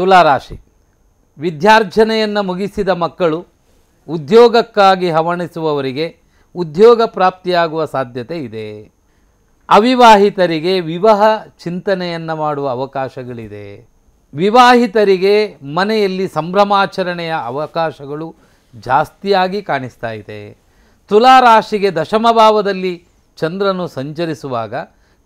ತುಲಾರಾಶಿ. ವಿದ್ಯಾರ್ಜನೆಯನ್ನು ಮುಗಿಸಿದ ಮಕ್ಕಳು ಉದ್ಯೋಗಕ್ಕಾಗಿ ಹವಣಿಸುವವರಿಗೆ ಉದ್ಯೋಗ ಪ್ರಾಪ್ತಿಯಾಗುವ ಸಾಧ್ಯತೆ ಇದೆ. ಅವಿವಾಹಿತರಿಗೆ ವಿವಾಹ ಚಿಂತನೆಯನ್ನು ಮಾಡುವ ಅವಕಾಶಗಳಿದೆ. ವಿವಾಹಿತರಿಗೆ ಮನೆಯಲ್ಲಿ ಸಂಭ್ರಮಾಚರಣೆಯ ಅವಕಾಶಗಳು ಜಾಸ್ತಿಯಾಗಿ ಕಾಣಿಸ್ತಾ ಇದೆ. ತುಲಾರಾಶಿಗೆ ದಶಮಭಾವದಲ್ಲಿ ಚಂದ್ರನು ಸಂಚರಿಸುವಾಗ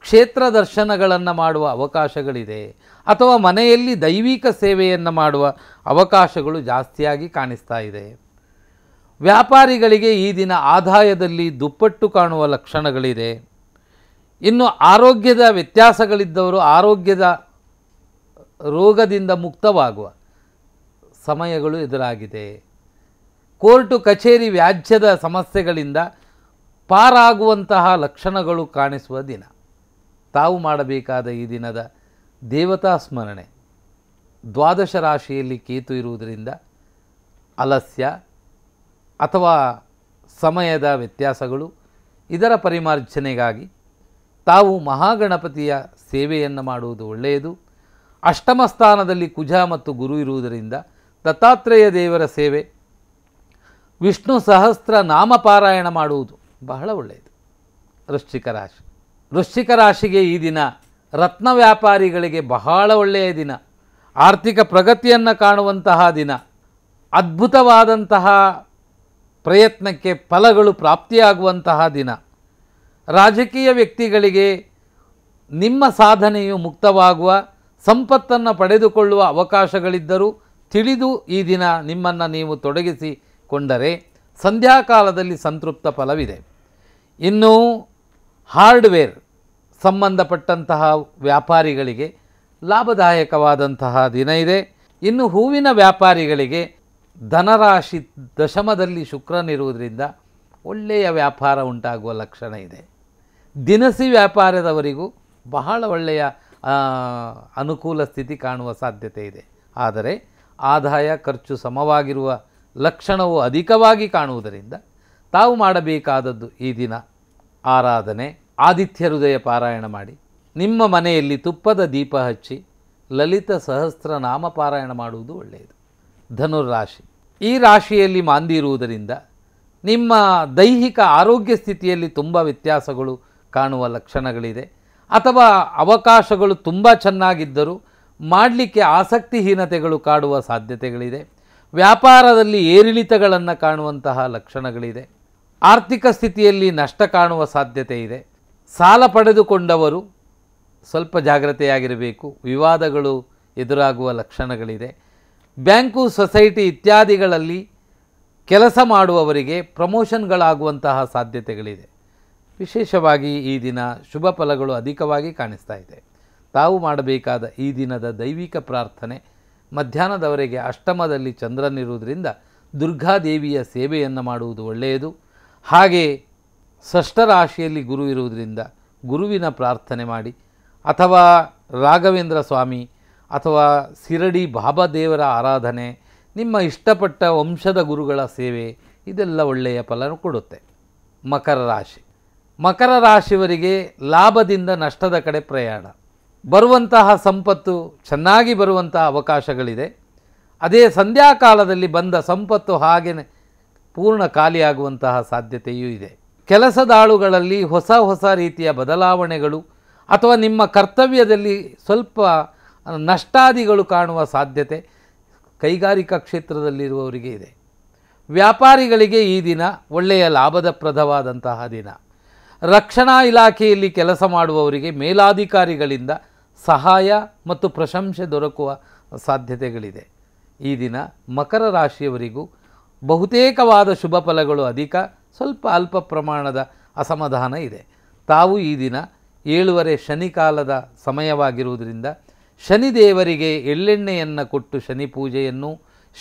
ಕ್ಷೇತ್ರ ದರ್ಶನಗಳನ್ನು ಮಾಡುವ ಅವಕಾಶಗಳಿದೆ ಅಥವಾ ಮನೆಯಲ್ಲಿ ದೈವಿಕ ಸೇವೆಯನ್ನು ಮಾಡುವ ಅವಕಾಶಗಳು ಜಾಸ್ತಿಯಾಗಿ ಕಾಣಿಸ್ತಾ ಇದೆ. ವ್ಯಾಪಾರಿಗಳಿಗೆ ಈ ದಿನ ಆದಾಯದಲ್ಲಿ ದುಪ್ಪಟ್ಟು ಕಾಣುವ ಲಕ್ಷಣಗಳಿದೆ. ಇನ್ನು ಆರೋಗ್ಯದ ವ್ಯತ್ಯಾಸಗಳಿದ್ದವರು ಆರೋಗ್ಯದ ರೋಗದಿಂದ ಮುಕ್ತವಾಗುವ ಸಮಯಗಳು ಎದುರಾಗಿದೆ. ಕೋರ್ಟು ಕಚೇರಿ ವ್ಯಾಜ್ಯದ ಸಮಸ್ಯೆಗಳಿಂದ ಪಾರಾಗುವಂತಹ ಲಕ್ಷಣಗಳು ಕಾಣಿಸುವ ದಿನ. ತಾವು ಮಾಡಬೇಕಾದ ಈ ದಿನದ ದೇವತಾ ಸ್ಮರಣೆ. ದ್ವಾದಶ ರಾಶಿಯಲ್ಲಿ ಕೇತು ಇರುವುದರಿಂದ ಅಲಸ್ಯ ಅಥವಾ ಸಮಯದ ವ್ಯತ್ಯಾಸಗಳು ಇದರ ಪರಿಮಾರ್ಜನೆಗಾಗಿ ತಾವು ಮಹಾಗಣಪತಿಯ ಸೇವೆಯನ್ನು ಮಾಡುವುದು ಒಳ್ಳೆಯದು. ಅಷ್ಟಮ ಸ್ಥಾನದಲ್ಲಿ ಕುಜ ಮತ್ತು ಗುರು ಇರುವುದರಿಂದ ದತ್ತಾತ್ರೇಯ ದೇವರ ಸೇವೆ, ವಿಷ್ಣು ಸಹಸ್ರ ನಾಮಪಾರಾಯಣ ಮಾಡುವುದು ಬಹಳ ಒಳ್ಳೆಯದು. ವೃಶ್ಚಿಕ ರಾಶಿ. ವೃಶ್ಚಿಕ ರಾಶಿಗೆ ಈ ದಿನ ರತ್ನ ವ್ಯಾಪಾರಿಗಳಿಗೆ ಬಹಳ ಒಳ್ಳೆಯ ದಿನ. ಆರ್ಥಿಕ ಪ್ರಗತಿಯನ್ನು ಕಾಣುವಂತಹ ದಿನ. ಅದ್ಭುತವಾದಂತಹ ಪ್ರಯತ್ನಕ್ಕೆ ಫಲಗಳು ಪ್ರಾಪ್ತಿಯಾಗುವಂತಹ ದಿನ. ರಾಜಕೀಯ ವ್ಯಕ್ತಿಗಳಿಗೆ ನಿಮ್ಮ ಸಾಧನೆಯು ಮುಕ್ತವಾಗುವ, ಸಂಪತ್ತನ್ನು ಪಡೆದುಕೊಳ್ಳುವ ಅವಕಾಶಗಳಿದ್ದರೂ ತಿಳಿದು ಈ ದಿನ ನಿಮ್ಮನ್ನು ನೀವು ತೊಡಗಿಸಿಕೊಂಡರೆ ಸಂಧ್ಯಾಕಾಲದಲ್ಲಿ ಸಂತೃಪ್ತ ಫಲವಿದೆ. ಇನ್ನು ಹಾರ್ಡ್ವೇರ್ ಸಂಬಂಧಪಟ್ಟಂತಹ ವ್ಯಾಪಾರಿಗಳಿಗೆ ಲಾಭದಾಯಕವಾದಂತಹ ದಿನ ಇದೆ. ಇನ್ನು ಹೂವಿನ ವ್ಯಾಪಾರಿಗಳಿಗೆ ಧನರಾಶಿ ದಶಮದಲ್ಲಿ ಶುಕ್ರನಿರುವುದರಿಂದ ಒಳ್ಳೆಯ ವ್ಯಾಪಾರ ಉಂಟಾಗುವ ಲಕ್ಷಣ ಇದೆ. ದಿನಸಿ ವ್ಯಾಪಾರದವರಿಗೂ ಬಹಳ ಒಳ್ಳೆಯ ಅನುಕೂಲ ಸ್ಥಿತಿ ಕಾಣುವ ಸಾಧ್ಯತೆ ಇದೆ. ಆದರೆ ಆದಾಯ ಖರ್ಚು ಸಮವಾಗಿರುವ ಲಕ್ಷಣವು ಅಧಿಕವಾಗಿ ಕಾಣುವುದರಿಂದ ತಾವು ಮಾಡಬೇಕಾದದ್ದು ಈ ದಿನ ಆರಾಧನೆ ಆದಿತ್ಯ ಹೃದಯ ಪಾರಾಯಣ ಮಾಡಿ. ನಿಮ್ಮ ಮನೆಯಲ್ಲಿ ತುಪ್ಪದ ದೀಪ ಹಚ್ಚಿ ಲಲಿತ ಸಹಸ್ರ ನಾಮ ಪಾರಾಯಣ ಮಾಡುವುದು ಒಳ್ಳೆಯದು. ಧನುರಾಶಿ ಈ ರಾಶಿಯಲ್ಲಿ ಮಾಂದಿ ಇರುವುದರಿಂದ ನಿಮ್ಮ ದೈಹಿಕ ಆರೋಗ್ಯ ಸ್ಥಿತಿಯಲ್ಲಿ ತುಂಬ ವ್ಯತ್ಯಾಸಗಳು ಕಾಣುವ ಲಕ್ಷಣಗಳಿದೆ. ಅಥವಾ ಅವಕಾಶಗಳು ತುಂಬ ಚೆನ್ನಾಗಿದ್ದರೂ ಮಾಡಲಿಕ್ಕೆ ಆಸಕ್ತಿಹೀನತೆಗಳು ಕಾಡುವ ಸಾಧ್ಯತೆಗಳಿದೆ. ವ್ಯಾಪಾರದಲ್ಲಿ ಏರಿಳಿತಗಳನ್ನು ಕಾಣುವಂತಹ ಲಕ್ಷಣಗಳಿದೆ. ಆರ್ಥಿಕ ಸ್ಥಿತಿಯಲ್ಲಿ ನಷ್ಟ ಕಾಣುವ ಸಾಧ್ಯತೆ ಇದೆ ಸಾಲ ಪಡೆದುಕೊಂಡವರು ಸ್ವಲ್ಪ ಜಾಗ್ರತೆಯಾಗಿರಬೇಕು. ವಿವಾದಗಳು ಎದುರಾಗುವ ಲಕ್ಷಣಗಳಿದೆ. ಬ್ಯಾಂಕು, ಸೊಸೈಟಿ ಇತ್ಯಾದಿಗಳಲ್ಲಿ ಕೆಲಸ ಮಾಡುವವರಿಗೆ ಪ್ರಮೋಷನ್ಗಳಾಗುವಂತಹ ಸಾಧ್ಯತೆಗಳಿದೆ. ವಿಶೇಷವಾಗಿ ಈ ದಿನ ಶುಭ ಫಲಗಳು ಅಧಿಕವಾಗಿ ಕಾಣಿಸ್ತಾ ಇದೆ. ತಾವು ಮಾಡಬೇಕಾದ ಈ ದಿನದ ದೈವಿಕ ಪ್ರಾರ್ಥನೆ, ಮಧ್ಯಾಹ್ನದವರೆಗೆ ಅಷ್ಟಮದಲ್ಲಿ ಚಂದ್ರನಿರುವುದರಿಂದ ದುರ್ಗಾದೇವಿಯ ಸೇವೆಯನ್ನು ಮಾಡುವುದು ಒಳ್ಳೆಯದು. ಹಾಗೆ ಷಷ್ಠರಾಶಿಯಲ್ಲಿ ಗುರು ಇರುವುದರಿಂದ ಗುರುವಿನ ಪ್ರಾರ್ಥನೆ ಮಾಡಿ, ಅಥವಾ ರಾಘವೇಂದ್ರ ಸ್ವಾಮಿ ಅಥವಾ ಸಿರಡಿ ಬಾಬಾ ದೇವರ ಆರಾಧನೆ, ನಿಮ್ಮ ಇಷ್ಟಪಟ್ಟ ವಂಶದ ಗುರುಗಳ ಸೇವೆ, ಇದೆಲ್ಲ ಒಳ್ಳೆಯ ಫಲನು ಕೊಡುತ್ತೆ. ಮಕರ ರಾಶಿ. ಮಕರ ರಾಶಿಯವರಿಗೆ ಲಾಭದಿಂದ ನಷ್ಟದ ಕಡೆ ಪ್ರಯಾಣ. ಬರುವಂತಹ ಸಂಪತ್ತು ಚೆನ್ನಾಗಿ ಬರುವಂತಹ ಅವಕಾಶಗಳಿದೆ. ಅದೇ ಸಂಧ್ಯಾಕಾಲದಲ್ಲಿ ಬಂದ ಸಂಪತ್ತು ಹಾಗೆಯೇ ಪೂರ್ಣ ಖಾಲಿಯಾಗುವಂತಹ ಸಾಧ್ಯತೆಯೂ ಇದೆ. ಕೆಲಸದಾಳುಗಳಲ್ಲಿ ಹೊಸ ಹೊಸ ರೀತಿಯ ಬದಲಾವಣೆಗಳು ಅಥವಾ ನಿಮ್ಮ ಕರ್ತವ್ಯದಲ್ಲಿ ಸ್ವಲ್ಪ ನಷ್ಟಾದಿಗಳು ಕಾಣುವ ಸಾಧ್ಯತೆ ಕೈಗಾರಿಕಾ ಕ್ಷೇತ್ರದಲ್ಲಿರುವವರಿಗೆ ಇದೆ. ವ್ಯಾಪಾರಿಗಳಿಗೆ ಈ ದಿನ ಒಳ್ಳೆಯ ಲಾಭದಪ್ರದವಾದಂತಹ ದಿನ. ರಕ್ಷಣಾ ಇಲಾಖೆಯಲ್ಲಿ ಕೆಲಸ ಮಾಡುವವರಿಗೆ ಮೇಲಾಧಿಕಾರಿಗಳಿಂದ ಸಹಾಯ ಮತ್ತು ಪ್ರಶಂಸೆ ದೊರಕುವ ಸಾಧ್ಯತೆಗಳಿದೆ. ಈ ದಿನ ಮಕರ ರಾಶಿಯವರಿಗೂ ಬಹುತೇಕವಾದ ಶುಭ ಫಲಗಳು ಅಧಿಕ, ಸ್ವಲ್ಪ ಅಲ್ಪ ಪ್ರಮಾಣದ ಅಸಮಾಧಾನ ಇದೆ. ತಾವು ಈ ದಿನ ಏಳುವರೆ ಶನಿಕಾಲದ ಸಮಯವಾಗಿರುವುದರಿಂದ ಶನಿದೇವರಿಗೆ ಎಳ್ಳೆಣ್ಣೆಯನ್ನು ಕೊಟ್ಟು ಶನಿ ಪೂಜೆಯನ್ನು,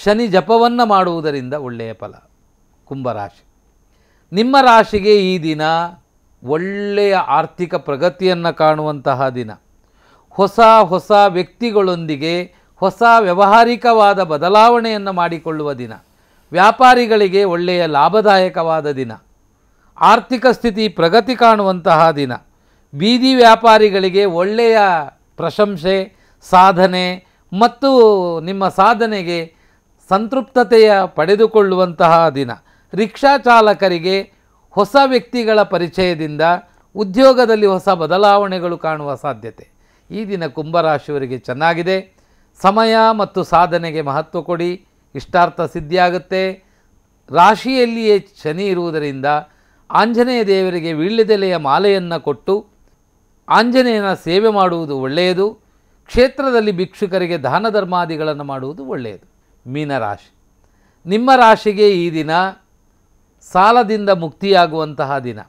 ಶನಿ ಜಪವನ್ನು ಮಾಡುವುದರಿಂದ ಒಳ್ಳೆಯ ಫಲ ಕುಂಭರಾಶಿ ನಿಮ್ಮ ರಾಶಿಗೆ ಈ ದಿನ ಒಳ್ಳೆಯ ಆರ್ಥಿಕ ಪ್ರಗತಿಯನ್ನು ಕಾಣುವಂತಹ ದಿನ. ಹೊಸ ಹೊಸ ವ್ಯಕ್ತಿಗಳೊಂದಿಗೆ ಹೊಸ ವ್ಯವಹಾರಿಕವಾದ ಬದಲಾವಣೆಯನ್ನು ಮಾಡಿಕೊಳ್ಳುವ ದಿನ. ವ್ಯಾಪಾರಿಗಳಿಗೆ ಒಳ್ಳೆಯ ಲಾಭದಾಯಕವಾದ ದಿನ. ಆರ್ಥಿಕ ಸ್ಥಿತಿ ಪ್ರಗತಿ ಕಾಣುವಂತಹ ದಿನ. ಬೀದಿ ವ್ಯಾಪಾರಿಗಳಿಗೆ ಒಳ್ಳೆಯ ಪ್ರಶಂಸೆ, ಸಾಧನೆ ಮತ್ತು ನಿಮ್ಮ ಸಾಧನೆಗೆ ಸಂತೃಪ್ತತೆಯ ಪಡೆದುಕೊಳ್ಳುವಂತಹ ದಿನ. ರಿಕ್ಷಾ ಚಾಲಕರಿಗೆ ಹೊಸ ವ್ಯಕ್ತಿಗಳ ಪರಿಚಯದಿಂದ ಉದ್ಯೋಗದಲ್ಲಿ ಹೊಸ ಬದಲಾವಣೆಗಳು ಕಾಣುವ ಸಾಧ್ಯತೆ. ಈ ದಿನ ಕುಂಭರಾಶಿಯವರಿಗೆ ಚೆನ್ನಾಗಿದೆ. ಸಮಯ ಮತ್ತು ಸಾಧನೆಗೆ ಮಹತ್ವ ಕೊಡಿ. ಇಷ್ಟಾರ್ಥ ಸಿದ್ಧಿಯಾಗುತ್ತೆ. ರಾಶಿಯಲ್ಲಿಯೇ ಶನಿ ಇರುವುದರಿಂದ ಆಂಜನೇಯ ದೇವರಿಗೆ ವೀಳ್ಯದೆಲೆಯ ಮಾಲೆಯನ್ನು ಕೊಟ್ಟು ಆಂಜನೇಯನ ಸೇವೆ ಮಾಡುವುದು ಒಳ್ಳೆಯದು. ಕ್ಷೇತ್ರದಲ್ಲಿ ಭಿಕ್ಷುಕರಿಗೆ ದಾನ ಧರ್ಮಾದಿಗಳನ್ನು ಮಾಡುವುದು ಒಳ್ಳೆಯದು. ಮೀನರಾಶಿ ನಿಮ್ಮ ರಾಶಿಗೆ ಈ ದಿನ ಸಾಲದಿಂದ ಮುಕ್ತಿಯಾಗುವಂತಹ ದಿನ.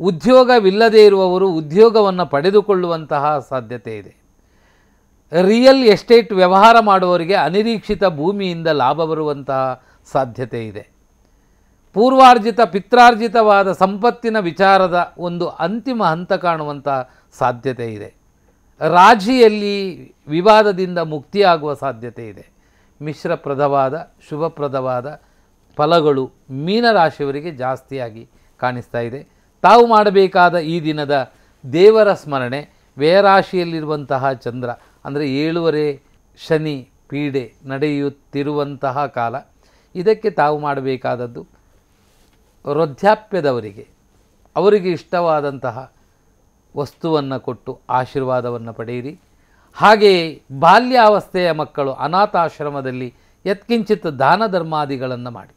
ಉದ್ಯೋಗವಿಲ್ಲದೇ ಇರುವವರು ಉದ್ಯೋಗವನ್ನು ಪಡೆದುಕೊಳ್ಳುವಂತಹ ಸಾಧ್ಯತೆ ಇದೆ. ರಿಯಲ್ ಎಸ್ಟೇಟ್ ವ್ಯವಹಾರ ಮಾಡುವವರಿಗೆ ಅನಿರೀಕ್ಷಿತ ಭೂಮಿಯಿಂದ ಲಾಭ ಬರುವಂತಹ ಸಾಧ್ಯತೆ ಇದೆ. ಪೂರ್ವಾರ್ಜಿತ, ಪಿತ್ರಾರ್ಜಿತವಾದ ಸಂಪತ್ತಿನ ವಿಚಾರದ ಒಂದು ಅಂತಿಮ ಹಂತ ಕಾಣುವಂಥ ಸಾಧ್ಯತೆ ಇದೆ. ರಾಜಿಯಲ್ಲಿ ವಿವಾದದಿಂದ ಮುಕ್ತಿಯಾಗುವ ಸಾಧ್ಯತೆ ಇದೆ. ಮಿಶ್ರಪ್ರದವಾದ, ಶುಭಪ್ರದವಾದ ಫಲಗಳು ಮೀನರಾಶಿಯವರಿಗೆ ಜಾಸ್ತಿಯಾಗಿ ಕಾಣಿಸ್ತಾ ಇದೆ. ತಾವು ಮಾಡಬೇಕಾದ ಈ ದಿನದ ದೇವರ ಸ್ಮರಣೆ ವ್ಯಯರಾಶಿಯಲ್ಲಿರುವಂತಹ ಚಂದ್ರ ಅಂದರೆ ಏಳುವರೆ ಶನಿ ಪೀಡೆ ನಡೆಯುತ್ತಿರುವಂತಹ ಕಾಲ. ಇದಕ್ಕೆ ತಾವು ಮಾಡಬೇಕಾದದ್ದು ವೃದ್ಧಾಪ್ಯದವರಿಗೆ, ಅವರಿಗೆ ಇಷ್ಟವಾದಂತಹ ವಸ್ತುವನ್ನು ಕೊಟ್ಟು ಆಶೀರ್ವಾದವನ್ನು ಪಡೆಯಿರಿ. ಹಾಗೆಯೇ ಬಾಲ್ಯಾವಸ್ಥೆಯ ಮಕ್ಕಳು ಅನಾಥಾಶ್ರಮದಲ್ಲಿ ಯತ್ಕಿಂಚಿತ್ ದಾನ ಧರ್ಮಾದಿಗಳನ್ನು ಮಾಡಿ.